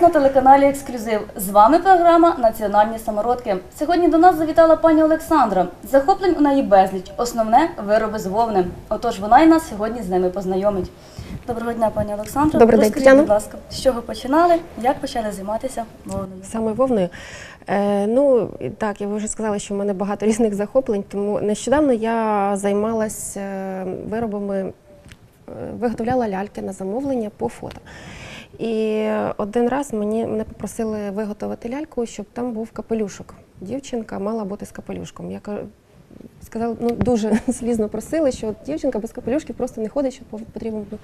Вас на телеканалі Ексклюзив. З вами програма Національні самородки. Сьогодні до нас завітала пані Олександра. Захоплень у неї безліч. Основне вироби з вовни. Отож, вона і нас сьогодні з ними познайомить. Доброго дня, пані Олександра. День, Розкажіть, Тетяно. будь ласка, з чого починали, як почали займатися вовною? Саме вовною. Е, ну так, я вже сказала, що в мене багато різних захоплень. Тому нещодавно я займалася е, виробами, е, виготовляла ляльки на замовлення по фото. І один раз мені мене попросили виготовити ляльку, щоб там був капелюшок. Дівчинка мала бути з капелюшком. Я сказала, ну дуже слізно просили, що дівчинка без капелюшків просто не ходить, що потрібен ну,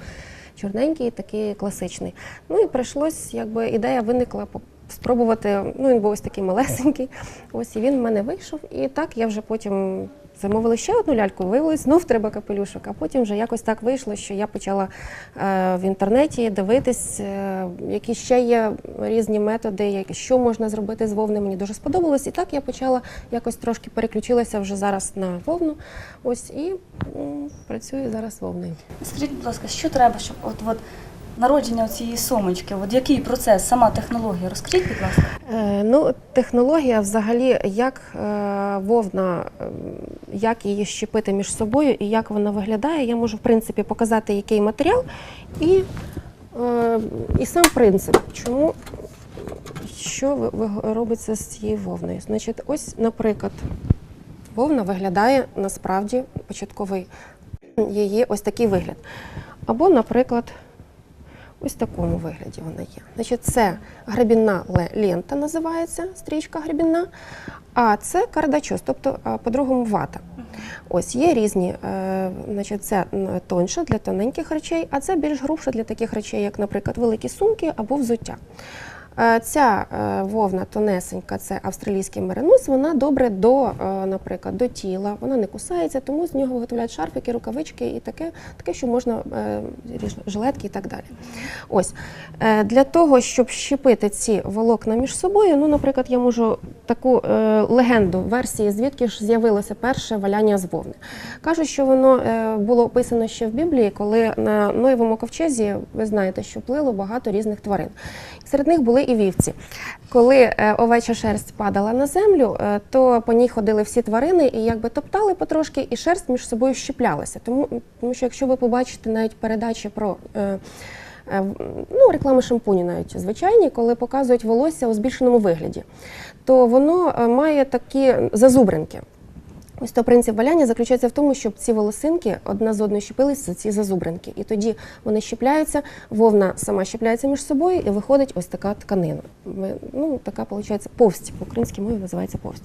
чорненький, такий класичний. Ну і прийшлось, якби ідея виникла спробувати. Ну він був ось такий малесенький. Ось і він в мене вийшов. І так я вже потім замовила ще одну ляльку. Виявилось, знов треба капелюшок. А потім вже якось так вийшло, що я почала е, в інтернеті дивитись, е, які ще є різні методи, що можна зробити з вовни. Мені дуже сподобалось. І так я почала якось трошки переключилася вже зараз на вовну. Ось і працюю зараз вовною. Скажіть, будь ласка, що треба, щоб от, от народження цієї сумочки, от який процес, сама технологія? Розкажіть, будь ласка. Е, Ну, технологія взагалі, як е, вовна, е, як її щепити між собою і як вона виглядає, я можу в принципі показати, який матеріал і, е, і сам принцип, чому що робиться з цією вовною. Значить, ось, наприклад, вовна виглядає насправді початковий її ось такий вигляд. Або, наприклад, ось в такому вигляді вона є. Значить, це гребінна лента називається, стрічка гребінна, а це кардачос, тобто по-другому вата. Ось є різні, е, значить, це тонше для тоненьких речей, а це більш грубше для таких речей, як, наприклад, великі сумки або взуття. Е, Ця е, вовна тонесенька, це австралійський меринос, вона добре до, е, наприклад, до тіла, вона не кусається, тому з нього виготовляють шарфики, рукавички і таке, таке що можна жилетки і так далі. Ось для того, щоб щепити ці волокна між собою, ну, наприклад, я можу таку легенду версії, звідки ж з'явилося перше валяння з вовни. Кажуть, що воно було описано ще в Біблії, коли на Ноєвому ковчезі, ви знаєте, що плило багато різних тварин. Серед них були і вівці. Коли е, овеча шерсть падала на землю, е, то по ній ходили всі тварини і якби топтали потрошки, і шерсть між собою щеплялася. Тому, тому що якщо ви побачите навіть передачі про. е, Ну, реклами шампуні навіть звичайні, коли показують волосся у збільшеному вигляді, то воно має такі зазубринки. Ось то принцип валяння заключається в тому, щоб ці волосинки одна з одною щепилися за ці зазубринки. І тоді вони щепляються, вовна сама щепляється між собою і виходить ось така тканина. Ну, така виходить повсть. По українській мові називається повсть.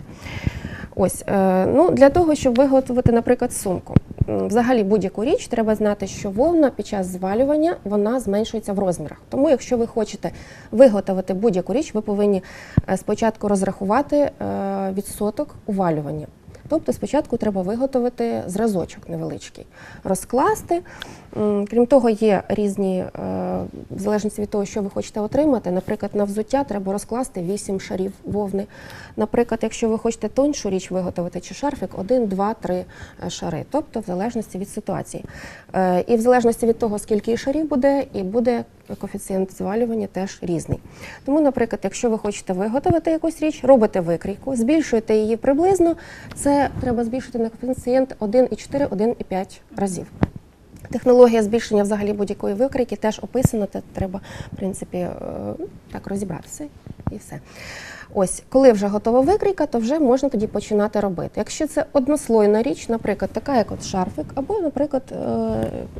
Ось, е, ну, для того, щоб виготовити, наприклад, сумку. Взагалі будь-яку річ треба знати, що вовна під час звалювання вона зменшується в розмірах. Тому, якщо ви хочете виготовити будь-яку річ, ви повинні е, спочатку розрахувати е, відсоток увалювання. Тобто спочатку треба виготовити зразочок невеличкий, розкласти. Крім того, є різні, е, в залежності від того, що ви хочете отримати. Наприклад, на взуття треба розкласти 8 шарів вовни. Наприклад, якщо ви хочете тоншу річ виготовити чи шарфик, 1, 2, 3 е, шари. Тобто, в залежності від ситуації. Е, І в залежності від того, скільки шарів буде, і буде коефіцієнт звалювання теж різний. Тому, наприклад, якщо ви хочете виготовити якусь річ, робите викрійку, збільшуєте її приблизно, це треба збільшити на коефіцієнт 1,4, 1,5 разів. Технологія збільшення взагалі будь-якої викрійки теж описана, це треба, в принципі, е, так розібратися і все. Ось, коли вже готова викрійка, то вже можна тоді починати робити. Якщо це однослойна річ, наприклад, така як от шарфик, або, наприклад, е,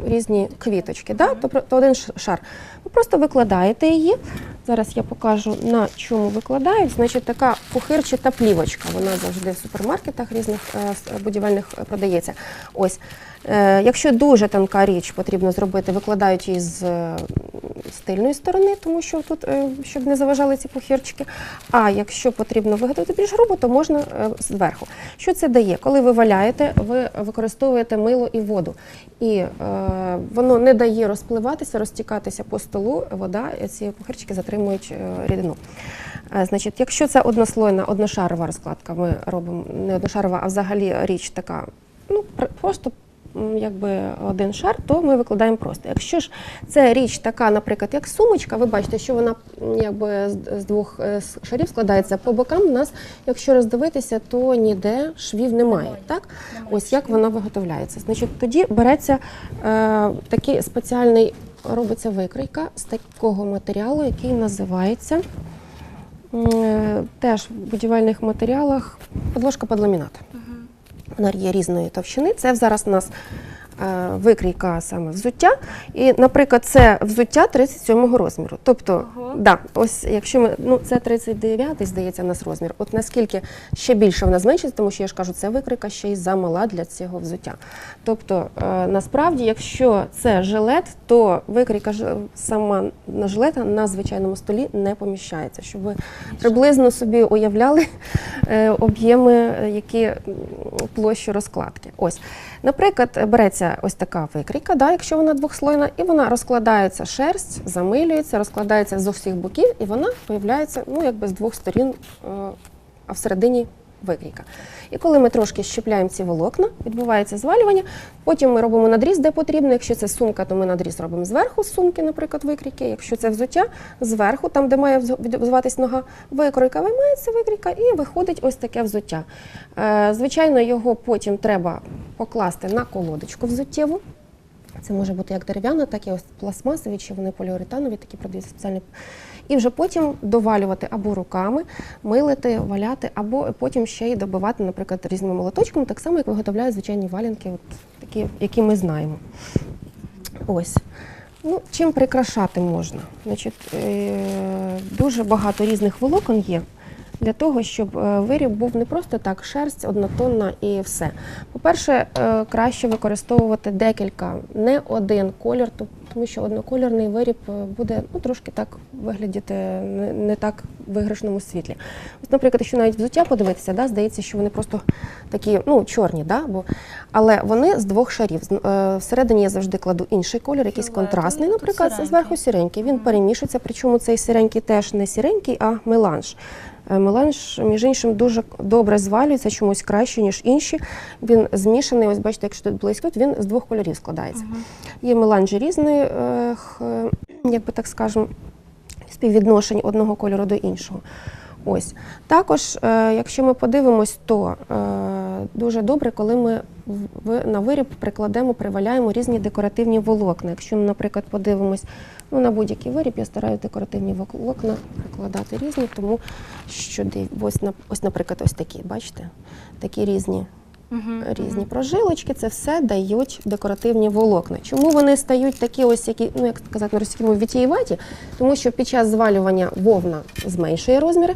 різні квіточки, да? то, то один шар. Ви просто викладаєте її. Зараз я покажу на чому викладають. Значить, така пухирчата плівочка. Вона завжди в супермаркетах різних е, будівельних е, продається. Ось. Якщо дуже тонка річ потрібно зробити, викладають її з е, з тильної сторони, тому що тут, щоб не заважали ці пухірчики. А якщо потрібно виготовити більш грубо, то можна е, зверху. Що це дає? Коли ви валяєте, ви використовуєте мило і воду. І е, воно не дає розпливатися, розтікатися по столу, вода, ці пухирчики затримують е, рідину. Е, Значить, якщо це однослойна, одношарова розкладка, ми робимо не одношарова, а взагалі річ така, ну, просто якби один шар, то ми викладаємо просто. Якщо ж це річ така, наприклад, як сумочка, ви бачите, що вона якби з, двох е, шарів складається по бокам. У нас, якщо роздивитися, то ніде швів немає. Немає. Так? Ось як вона виготовляється. Значить, тоді береться е, такий спеціальний, робиться викрійка з такого матеріалу, який називається е, теж в будівельних матеріалах подложка під ламінат. Вона є різної товщини. Це зараз у нас викрійка саме взуття. І, наприклад, це взуття 37-го розміру. Тобто, Ого. да, ось якщо ми, ну це 39-й, здається, у нас розмір. От наскільки ще більше вона зменшиться, тому що я ж кажу, це викрійка ще й замала для цього взуття. Тобто, е, насправді, якщо це жилет, то викрійка сама на жилета на звичайному столі не поміщається. Щоб ви приблизно собі уявляли е, об'єми, е, які площу розкладки. Ось, наприклад, береться ось така викрійка, да, якщо вона двохслойна, і вона розкладається шерсть, замилюється, розкладається з усіх боків, і вона появляється ну, з двох сторін, е, а всередині викрійка. І коли ми трошки щепляємо ці волокна, відбувається звалювання. Потім ми робимо надріз, де потрібно. Якщо це сумка, то ми надріз робимо зверху сумки, наприклад, викрійки. Якщо це взуття, зверху, там, де має відбуватись нога, викройка виймається викрійка і виходить ось таке взуття. Е, звичайно, його потім треба покласти на колодочку взуттєву. Це може бути як дерев'яна, так і ось пластмасові, чи вони поліуретанові, такі продаються спеціальні. І вже потім довалювати або руками, милити, валяти, або потім ще й добивати, наприклад, різними молоточками, так само, як виготовляють звичайні валянки, от такі, які ми знаємо. Ось. Ну, чим прикрашати можна? Значить, е, дуже багато різних волокон є для того, щоб е, виріб був не просто так шерсть, однотонна і все. По-перше, е, краще використовувати декілька, не один колір, то- тому що однокольорний виріб е, буде ну, трошки так виглядіти не, так в виграшному світлі. Ось, наприклад, якщо навіть взуття подивитися, да, здається, що вони просто такі ну, чорні, да, бо, але вони з двох шарів. Всередині я завжди кладу інший колір, якийсь контрастний, наприклад, зверху сіренький. Він перемішується, причому цей сіренький теж не сіренький, а меланж. Е, Меланж, між іншим, дуже добре звалюється, чомусь краще, ніж інші. Він змішаний, ось бачите, якщо тут близько, він з двох кольорів складається. Є меланжі різної, е, як би так скажемо, співвідношень одного кольору до іншого. Ось. Також, е, якщо ми подивимось, то дуже добре, коли ми на виріб прикладемо, приваляємо різні декоративні волокна. Якщо ми, наприклад, подивимось ну, на будь-який виріб, я стараюся декоративні волокна прикладати різні, тому що ось, ось, наприклад, ось такі, бачите, такі різні різні прожилочки, це все дають декоративні волокна. Чому вони стають такі ось, які, ну як сказати на російській мові, вітієваті? Тому що під час звалювання вовна зменшує розміри,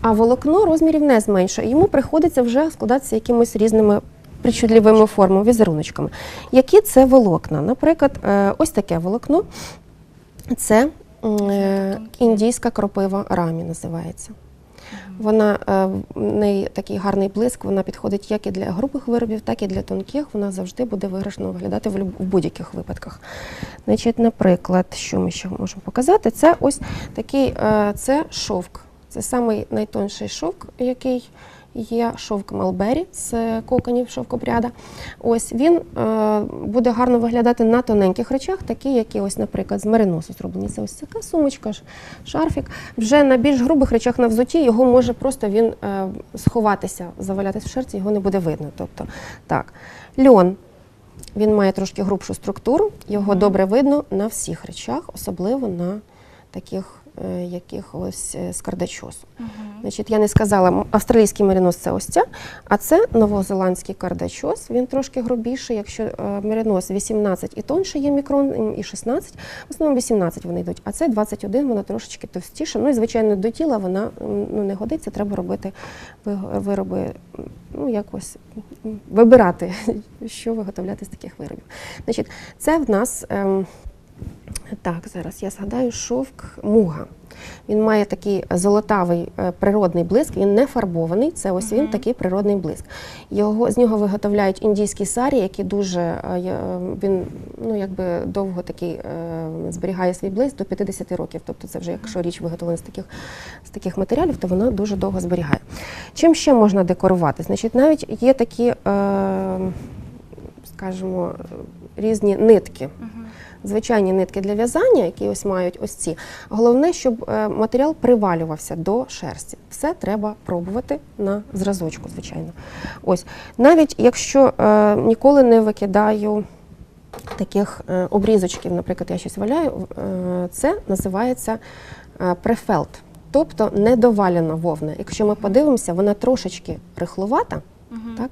а волокно розмірів не зменшує. Йому приходиться вже складатися якимись різними причудливими формами, візеруночками. Які це волокна? Наприклад, е, ось таке волокно. Це е, індійська кропива рамі називається. Вона е, в неї такий гарний блиск, вона підходить як і для грубих виробів, так і для тонких. Вона завжди буде виграшно виглядати в, будь-яких випадках. Значить, наприклад, що ми ще можемо показати? Це ось такий е, це шовк. Це самий найтонший шовк, який є шовк Малбері з коконів шовкопряда. Ось він е, буде гарно виглядати на тоненьких речах, такі, які ось, наприклад, з мериносу зроблені. Це ось така сумочка, шарфік. Вже на більш грубих речах на взуті його може просто він е, сховатися, завалятися в шерсті, його не буде видно. Тобто, так. Льон. Він має трошки грубшу структуру, його добре видно на всіх речах, особливо на таких е, яких ось е, кардачосу. Значить, я не сказала, австралійський меринос це ось ця, а це новозеландський кардачос. Він трошки грубіший. Якщо е, меринос 18 і тонше є мікрон, і 16, в основному 18 вони йдуть, а це 21, вона трошечки товстіша. Ну і звичайно, до тіла вона ну, не годиться, треба робити ви- вироби, ну якось вибирати, що виготовляти з таких виробів. Значить, це в нас. Так, зараз я згадаю шовк муга. Він має такий золотавий е, природний блиск, він не фарбований. Це ось він такий природний блиск. Його з нього виготовляють індійські сарі, які дуже е, він ну якби довго такий е, зберігає свій блиск до 50 років. Тобто, це вже якщо річ виготовлена з таких з таких матеріалів, то вона дуже довго зберігає. Чим ще можна декорувати? Значить, навіть є такі. Скажімо, різні нитки. Звичайні нитки для в'язання, які ось мають ось ці. Головне, щоб е, матеріал привалювався до шерсті. Все треба пробувати на зразочку, звичайно. Ось навіть якщо е, ніколи не викидаю таких е, обрізочків, наприклад, я щось валяю, е, це називається е, префелт, тобто недовалена вовна. Якщо ми подивимося, вона трошечки рихлувата. Так?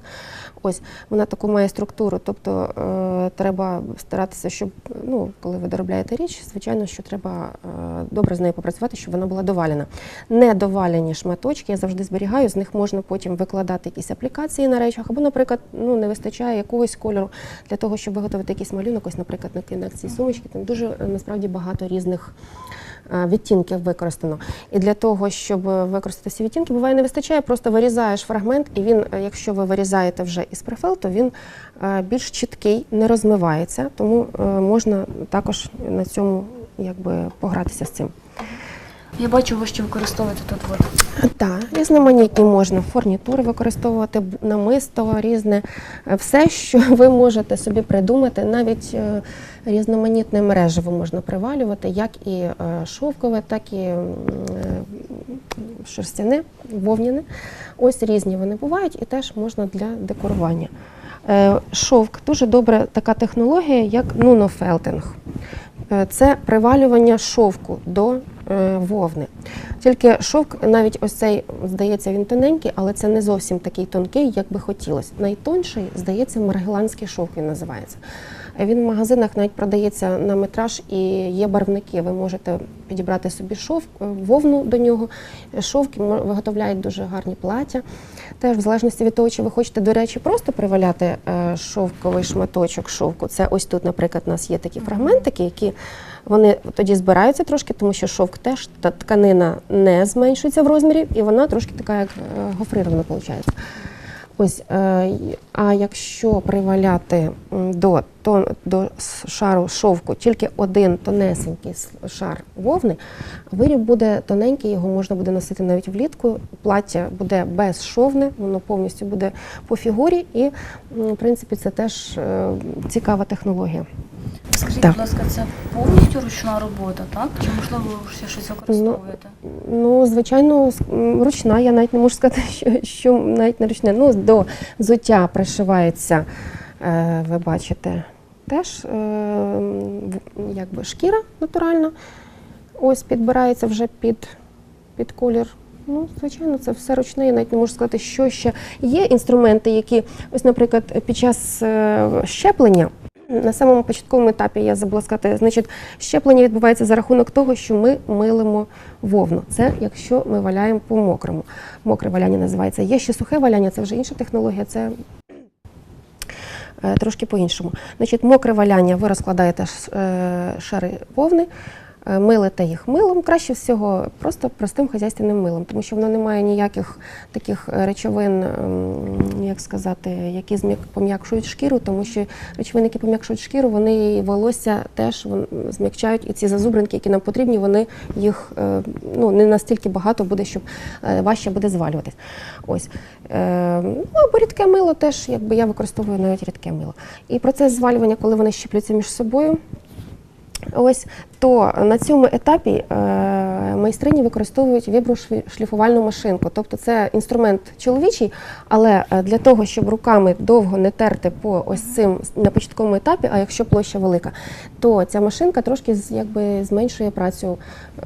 Ось вона таку має структуру, тобто е, треба старатися, щоб ну, коли ви доробляєте річ, звичайно, що треба е, добре з нею попрацювати, щоб вона була довалена. Недовалені шматочки я завжди зберігаю, з них можна потім викладати якісь аплікації на речах, або, наприклад, ну, не вистачає якогось кольору для того, щоб виготовити якийсь малюнок, ось, наприклад, на цієї сумочки. Там дуже е, насправді багато різних відтінків використано. І для того, щоб е, використати ці відтінки, буває не вистачає, просто вирізаєш фрагмент, і він, е, якщо ви вирізаєте вже із префел, то він е, більш чіткий, не розмивається, тому е, можна також на цьому якби погратися з цим. Я бачу, ви ще використовуєте тут от. Так, різноманітні можна фурнітури використовувати, намисто різне, Е, все, що ви можете собі придумати, навіть е, різноманітне мережево можна привалювати, як і е, шовкове, так і шерстяне, вовняне. Ось різні вони бувають і теж можна для декорування. Шовк дуже добра така технологія, як нунофелтинг. Е, Це привалювання шовку до е, вовни. Тільки шовк, навіть ось цей, здається, він тоненький, але це не зовсім такий тонкий, як би хотілося. Найтонший, здається, маргеланський шовк він називається. Він в магазинах навіть продається на метраж і є барвники. Ви можете підібрати собі шовк, е, вовну до нього. Шовки виготовляють дуже гарні плаття. Теж в залежності від того, чи ви хочете, до речі, просто приваляти е, шовковий шматочок шовку. Це ось тут, наприклад, у нас є такі фрагментики, які вони тоді збираються трошки, тому що шовк теж та тканина не зменшується в розмірі, і вона трошки така, як е, гофрирована виходить. Ось, е, а якщо приваляти до, то, до шару шовку тільки один тонесенький шар вовни, виріб буде тоненький, його можна буде носити навіть влітку. Плаття буде без шовни, воно повністю буде по фігурі, і в принципі це теж е, цікава технологія. Скажіть, Так. будь ласка, це повністю ручна робота, так? Чи можливо ви ще щось використовуєте? Ну, звичайно, ручна. Я навіть не можу сказати, що, що навіть не ручне. Ну, до взуття пришивається, е, ви бачите, теж е, якби шкіра натуральна. Ось підбирається вже під, під колір. Ну, звичайно, це все ручне. Я навіть не можу сказати, що ще є інструменти, які, ось, наприклад, під час е, щеплення. На самому початковому етапі я забула сказати, значить, щеплення відбувається за рахунок того, що ми милимо вовну. Це якщо ми валяємо по мокрому. Мокре валяння називається. Є ще сухе валяння, це вже інша технологія. Це е, трошки по-іншому. Значить, мокре валяння ви розкладаєте е, шари вовни, милите їх милом. Краще всього просто простим хазяйственним милом, тому що воно не має ніяких таких е, речовин, ем, як сказати, які пом'якшують шкіру, тому що речовини, які пом'якшують шкіру, вони і волосся теж зм'якчають, і ці зазубринки, які нам потрібні, вони їх е, ну, не настільки багато буде, щоб е, важче буде звалюватись. Ось. Е, ну, або рідке мило теж, якби я використовую навіть рідке мило. І процес звалювання, коли вони щепляться між собою, Ось то на цьому етапі е, майстрині використовують віброшліфувальну машинку. Тобто це інструмент чоловічий, але е, для того, щоб руками довго не терти по ось цим на початковому етапі, а якщо площа велика, то ця машинка трошки якби зменшує працю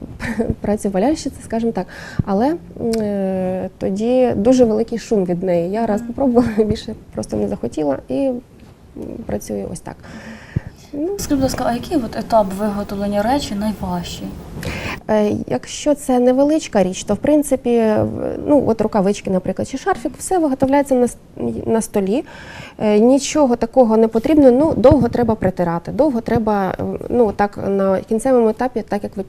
працю валящиці, скажімо так. Але е, тоді дуже великий шум від неї. Я раз попробувала, більше просто не захотіла і працюю ось так. Ну, Скажіть, будь ласка, а який от етап виготовлення речі найважчий? Е, Якщо це невеличка річ, то в принципі, ну от рукавички, наприклад, чи шарфік, все виготовляється на, на столі. Е, Нічого такого не потрібно. Ну довго треба притирати. Довго треба, ну так на кінцевому етапі, так як ви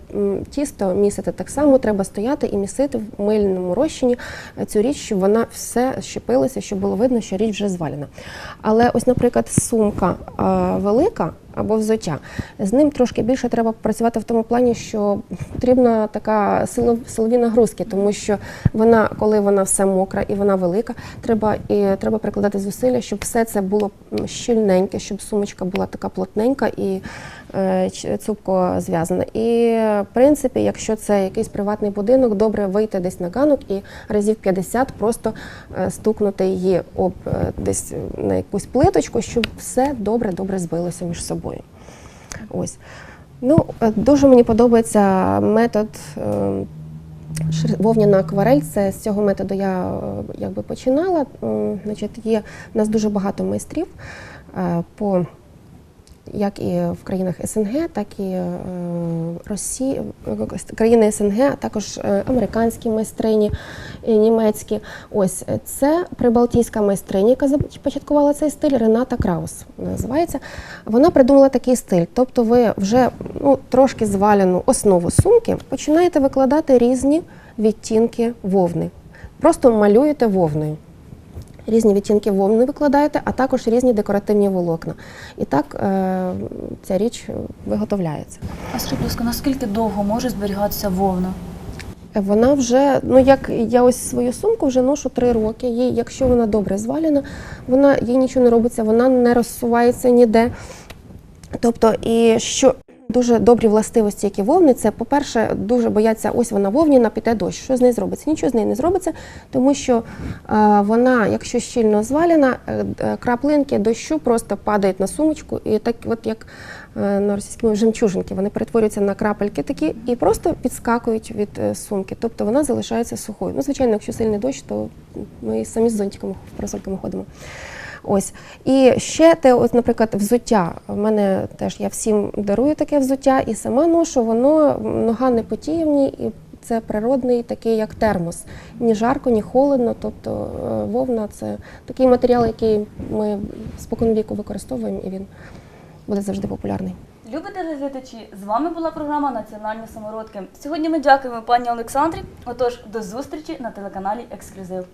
тісто місите, так само треба стояти і місити в мильному розчині е, цю річ, щоб вона все щепилася, щоб було видно, що річ вже звалена. Але ось, наприклад, сумка велика. Або взуття. З ним трошки більше треба працювати в тому плані, що потрібна така силов, силові нагрузки, тому що вона, коли вона все мокра і вона велика, треба і треба прикладати зусилля, щоб все це було щільненьке, щоб сумочка була така плотненька і цупко зв'язана. І в принципі, якщо це якийсь приватний будинок, добре вийти десь на ганок і разів 50 просто е, стукнути її об е, десь на якусь плиточку, щоб все добре добре збилося між собою. Ось. Ну, е, дуже мені подобається метод. е, шр- Вовняна акварель, це з цього методу я е, якби починала. Значить, є в нас дуже багато майстрів е, по як і в країнах СНГ, так і е, Росії, е, країни СНГ, а також е, американські майстрині, німецькі. Ось е, це прибалтійська майстриня, яка започаткувала цей стиль, Рената Краус називається. Вона придумала такий стиль. Тобто, ви вже ну, трошки звалену основу сумки починаєте викладати різні відтінки вовни. Просто малюєте вовною. Різні відтінки вовни викладаєте, а також різні декоративні волокна. І так е, ця річ виготовляється. А скажіть, будь ласка, наскільки довго може зберігатися вовна? Е, Вона вже, ну як я ось свою сумку вже ношу три роки. Їй, якщо вона добре звалена, вона їй нічого не робиться, вона не розсувається ніде. Тобто, і що дуже добрі властивості, які вовни, це, по-перше, дуже бояться, ось вона вовняна, піде дощ. Що з нею зробиться? Нічого з нею не зробиться, тому що е, вона, якщо щільно звалена, е, е, краплинки дощу просто падають на сумочку, і так, от як на російській мові жемчужинки, вони перетворюються на крапельки такі і просто підскакують від сумки. Тобто вона залишається сухою. Ну, звичайно, якщо сильний дощ, то ми самі з зонтиками, парасольками ходимо. Ось. І ще те, от, наприклад, взуття. В мене теж я всім дарую таке взуття і сама ношу, воно нога не потіє в ній, і це природний, такий як термос. Ні жарко, ні холодно. Тобто е, вовна це такий матеріал, який ми споконвіку використовуємо, і він буде завжди популярний. Любі телеглядачі, з вами була програма Національні самородки. Сьогодні ми дякуємо пані Олександрі. Отож, до зустрічі на телеканалі Ексклюзив.